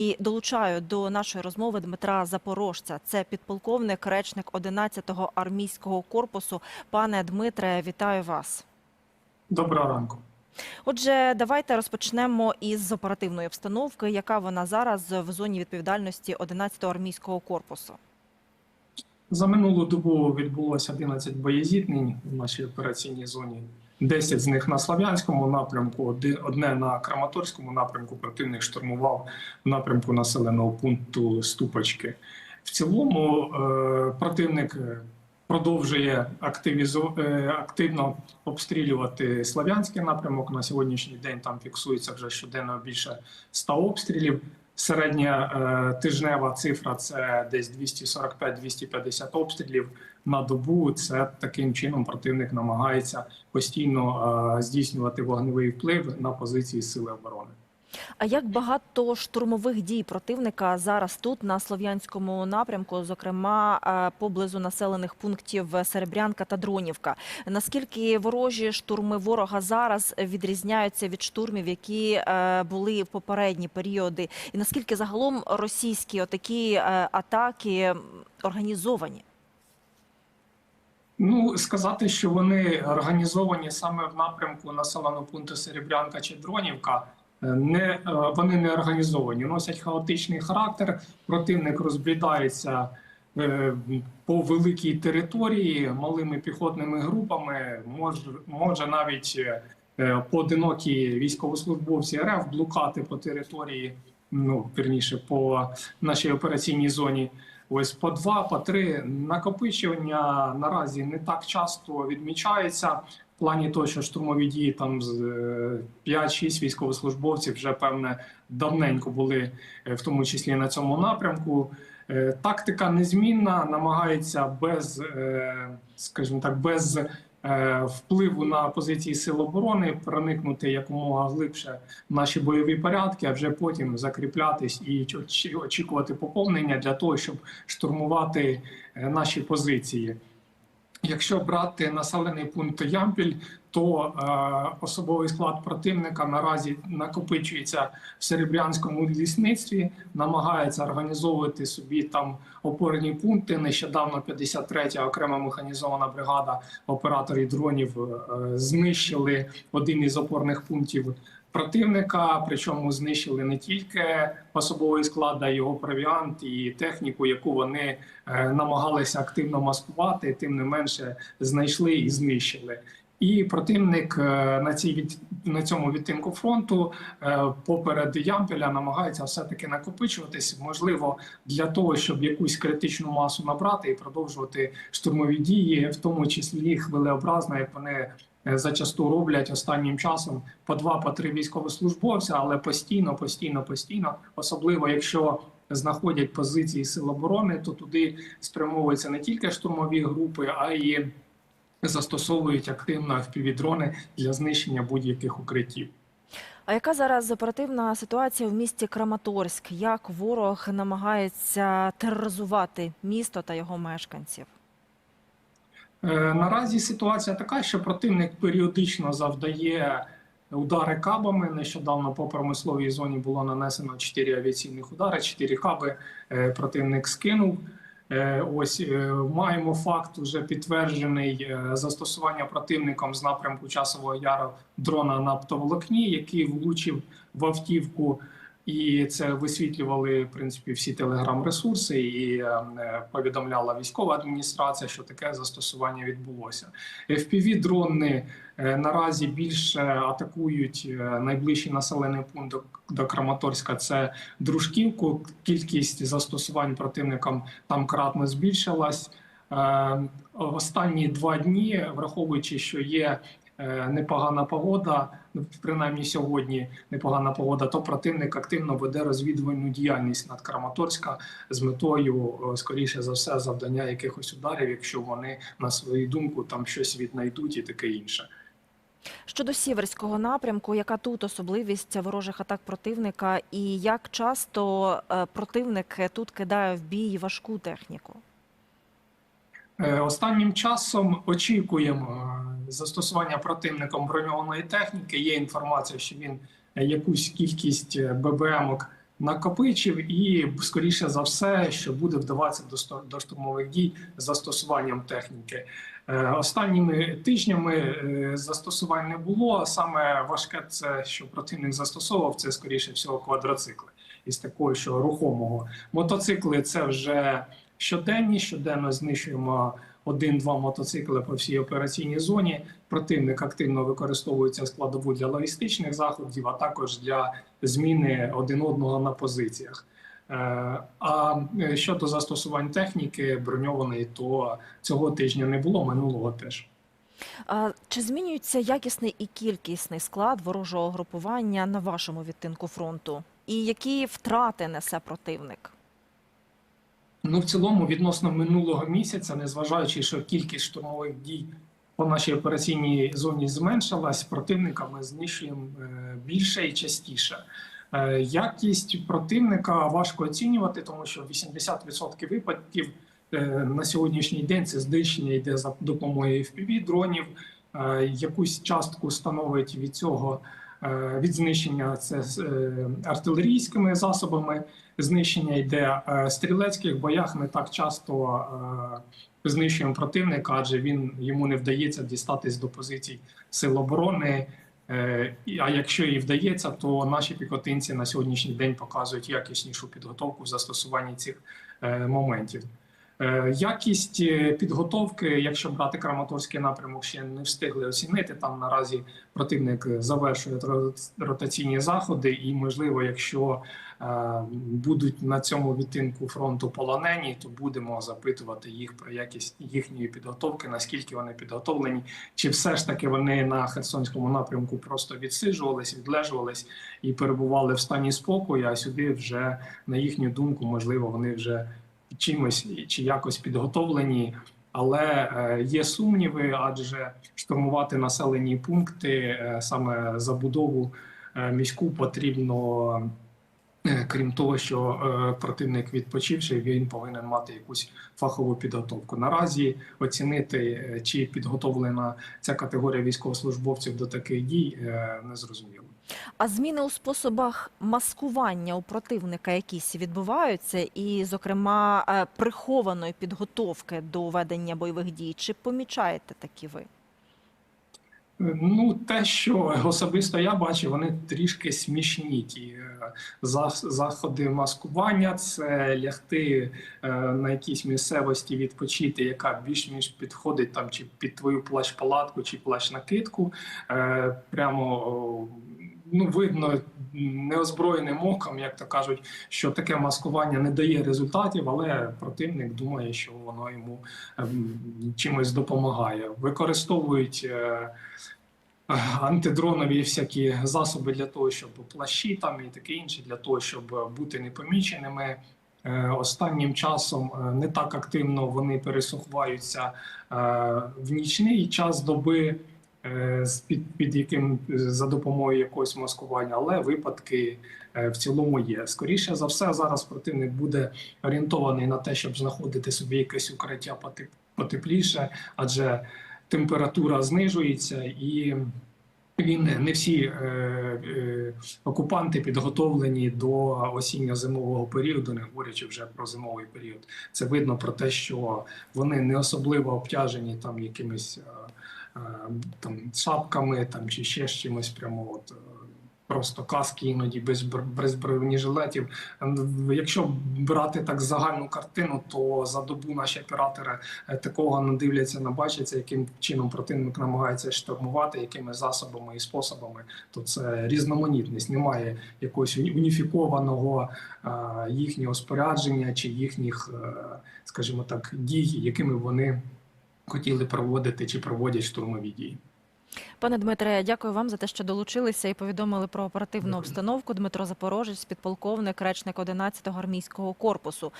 І долучаю до нашої розмови Дмитра Запорожця. Це підполковник, речник 11-го армійського корпусу. Пане Дмитре, вітаю вас. Доброго ранку. Отже, давайте розпочнемо із оперативної обстановки. Яка вона зараз в зоні відповідальності 11-го армійського корпусу? За минулу добу відбулося 11 боєзіткнень в нашій операційній зоні. 10 з них на Слав'янському напрямку, одне на Краматорському напрямку. Противник штурмував в напрямку населеного пункту Ступочки. В цілому е, противник е, продовжує активізу... е, активно обстрілювати Слав'янський напрямок. На сьогоднішній день там фіксується вже щоденно більше 100 обстрілів. Середня е, тижнева цифра це десь 245-250 обстрілів на добу. Це таким чином противник намагається постійно е, здійснювати вогневий вплив на позиції сили оборони. А як багато штурмових дій противника зараз тут на слов'янському напрямку, зокрема е, поблизу населених пунктів Серебрянка та Дронівка? Наскільки ворожі штурми ворога зараз відрізняються від штурмів, які е, були в попередні періоди? І наскільки загалом російські отакі е, атаки організовані? Ну сказати, що вони організовані саме в напрямку населеного пункту Серебрянка чи Дронівка. Е, Не е, вони не організовані, носять хаотичний характер. Противник розбрідається е, по великій території малими піхотними групами. Може, може навіть поодинокі військовослужбовці РФ блукати по території, ну вірніше по нашій операційній зоні. Ось по два, по три накопичування наразі не так часто відмічається. Плані того, що штурмові дії там з е, 5-6 військовослужбовців вже певне давненько були, е, в тому числі на цьому напрямку. Е, Тактика незмінна, намагається без, е, скажімо так, без е, впливу на позиції сил оборони проникнути якомога глибше в наші бойові порядки, а вже потім закріплятись і очікувати поповнення для того, щоб штурмувати е, наші позиції. Якщо брати населений пункт Ямпіль, то е, особовий склад противника наразі накопичується в серебрянському лісництві, намагається організовувати собі там опорні пункти. Нещодавно 53-я окрема механізована бригада операторів дронів е, знищили один із опорних пунктів противника. Причому знищили не тільки особовий склад, а й його провіант і техніку, яку вони е, намагалися активно маскувати, тим не менше знайшли і знищили. І противник е, на цій від на цьому відтинку фронту е, поперед Ямпеля намагається все таки накопичуватись, можливо, для того, щоб якусь критичну масу набрати і продовжувати штурмові дії, в тому числі хвилеобразно, як вони е, зачасту роблять останнім часом по два, по три військовослужбовця, але постійно, постійно, постійно, особливо якщо знаходять позиції сил оборони, то туди спрямовуються не тільки штурмові групи, а й застосовують активно FPV-дрони для знищення будь-яких укриттів. А яка зараз оперативна ситуація в місті Краматорськ? Як ворог намагається тероризувати місто та його мешканців? Е, Наразі ситуація така, що противник періодично завдає удари кабами. Нещодавно по промисловій зоні було нанесено 4 авіаційних удари, 4 каби е, противник скинув. Е, Ось е, маємо факт уже підтверджений е, застосування противником з напрямку часового яру дрона на оптоволокні, який влучив в автівку. І це висвітлювали в принципі всі телеграм-ресурси, і е, е, повідомляла військова адміністрація, що таке застосування відбулося. fpv дрони е, наразі більше атакують найближчий населений пункт до, Краматорська. Це Дружківку. Кількість застосувань противникам там кратно збільшилась. Останні два дні, враховуючи, що є непогана погода, ну, принаймні сьогодні непогана погода, то противник активно веде розвідувальну діяльність над Краматорська з метою, е, скоріше за все, завдання якихось ударів, якщо вони на свою думку там щось віднайдуть і таке інше. Щодо сіверського напрямку, яка тут особливість ворожих атак противника, і як часто е, противник тут кидає в бій важку техніку? Е, Останнім часом очікуємо е, застосування противником броньованої техніки. Є інформація, що він е, якусь кількість е, ББМок накопичив, і скоріше за все, що буде вдаватися до штурмових дій застосуванням техніки. Е, Останніми тижнями застосувань не було. Саме важке це, що противник застосовував, це скоріше всього квадроцикли із такого, що рухомого. Мотоцикли це вже щоденні. Щоденно знищуємо один-два мотоцикли по всій операційній зоні. Противник активно використовується складову для логістичних заходів, а також для зміни один одного на позиціях. Е, А е, щодо застосувань техніки броньованої, то цього тижня не було, минулого теж. А Чи змінюється якісний і кількісний склад ворожого групування на вашому відтинку фронту? І які втрати несе противник? Ну, в цілому, відносно минулого місяця, незважаючи, що кількість штурмових дій по нашій операційній зоні зменшилась, противника ми знищуємо е, більше і частіше. Е, Якість противника важко оцінювати, тому що 80% випадків е, на сьогоднішній день це знищення йде за допомогою FPV дронів. Е, Якусь частку становить від цього від знищення це з, е, артилерійськими засобами знищення йде е, в стрілецьких боях. Не так часто е, знищуємо противника, адже він йому не вдається дістатись до позицій сил оборони. Е, А якщо і вдається, то наші піхотинці на сьогоднішній день показують якіснішу підготовку в застосуванні цих е, моментів. Е, Якість е, підготовки, якщо брати Краматорський напрямок, ще не встигли оцінити. Там наразі противник завершує ро- ротаційні заходи, і можливо, якщо е, будуть на цьому відтинку фронту полонені, то будемо запитувати їх про якість їхньої підготовки, наскільки вони підготовлені, чи все ж таки вони на Херсонському напрямку просто відсиджувались, відлежувались і перебували в стані спокою. А сюди вже на їхню думку, можливо, вони вже чимось чи якось підготовлені. Але е, є сумніви, адже штурмувати населені пункти, е, саме забудову е, міську потрібно, крім того, що противник відпочивши, він повинен мати якусь фахову підготовку. Наразі оцінити, чи підготовлена ця категорія військовослужбовців до таких дій, е, не зрозуміло. А зміни у способах маскування у противника якісь відбуваються, і, зокрема, е, прихованої підготовки до ведення бойових дій. Чи помічаєте такі ви? Ну, те, що особисто я бачу, вони трішки смішні. Ті е, заходи маскування, це лягти е, на якійсь місцевості, відпочити, яка більш-ніж підходить там чи під твою плащ-палатку, чи плащ-накидку. Е, Прямо ну, видно неозброєним оком, як то кажуть, що таке маскування не дає результатів, але противник думає, що воно йому ем, чимось допомагає. Використовують. е, антидронові всякі засоби для того, щоб плащі там і таке інше, для того, щоб бути непоміченими. Е, Останнім часом е, не так активно вони пересуваються е, в нічний час доби, під, під яким е, за допомогою якогось маскування, але випадки е, в цілому є. Скоріше за все, зараз противник буде орієнтований на те, щоб знаходити собі якесь укриття потепліше, адже температура знижується і. Він не всі е, е, окупанти підготовлені до осінньо-зимового періоду, не говорячи вже про зимовий період. Це видно про те, що вони не особливо обтяжені там якимись е, е, там шапками там чи ще з чимось. Прямо от е, просто каски іноді без без бронежилетів. Ем, Якщо брати так загальну картину, то за добу наші оператори е, такого не дивляться, не бачаться, яким чином противник намагається штурмувати, якими засобами і способами. То це різноманітність. Немає якогось уніфікованого е, їхнього спорядження чи їхніх, е, скажімо так, дій, якими вони хотіли проводити чи проводять штурмові дії. Пане Дмитре, дякую вам за те, що долучилися і повідомили про оперативну обстановку. Дмитро Запорожець, підполковник, речник 11-го армійського корпусу.